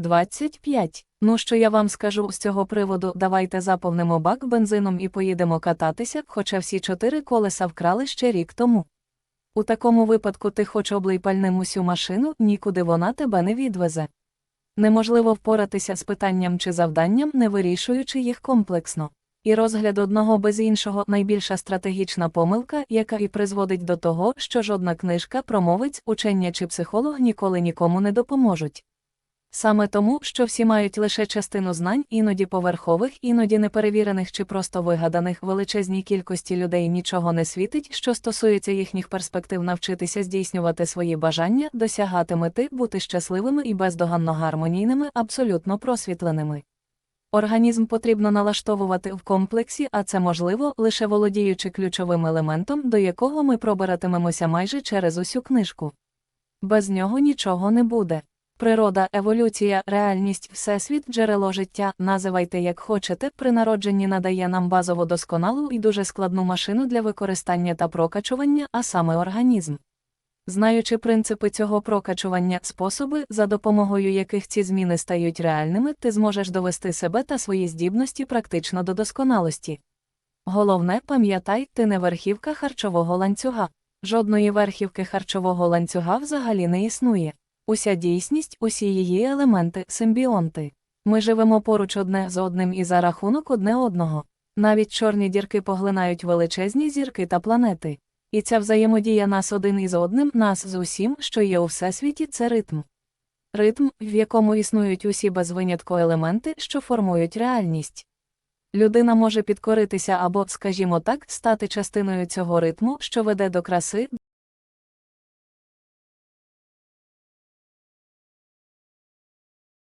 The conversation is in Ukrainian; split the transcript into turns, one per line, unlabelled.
25. Ну що я вам скажу з цього приводу, давайте заповнимо бак бензином і поїдемо кататися, хоча всі чотири колеса вкрали ще рік тому. У такому випадку ти хоч облий пальним усю машину, нікуди вона тебе не відвезе. Неможливо впоратися з питанням чи завданням, не вирішуючи їх комплексно. І розгляд одного без іншого найбільша стратегічна помилка, яка і призводить до того, що жодна книжка, промовець, учення чи психолог ніколи нікому не допоможуть. Саме тому, що всі мають лише частину знань, іноді поверхових, іноді неперевірених чи просто вигаданих величезній кількості людей нічого не світить, що стосується їхніх перспектив навчитися здійснювати свої бажання, досягати мети, бути щасливими і бездоганно гармонійними, абсолютно просвітленими. Організм потрібно налаштовувати в комплексі, а це можливо, лише володіючи ключовим елементом, до якого ми пробиратимемося майже через усю книжку. Без нього нічого не буде. Природа, еволюція, реальність, всесвіт, джерело життя, називайте як хочете, при народженні надає нам базово досконалу і дуже складну машину для використання та прокачування, а саме організм. Знаючи принципи цього прокачування, способи, за допомогою яких ці зміни стають реальними, ти зможеш довести себе та свої здібності практично до досконалості. Головне, пам'ятай, ти не верхівка харчового ланцюга. Жодної верхівки харчового ланцюга взагалі не існує. Уся дійсність, усі її елементи, симбіонти. Ми живемо поруч одне з одним і за рахунок одне одного. Навіть чорні дірки поглинають величезні зірки та планети. І ця взаємодія нас один із одним, нас з усім, що є у всесвіті, це ритм. Ритм, в якому існують усі без винятку елементи, що формують реальність. Людина може підкоритися або, скажімо так, стати частиною цього ритму, що веде до краси,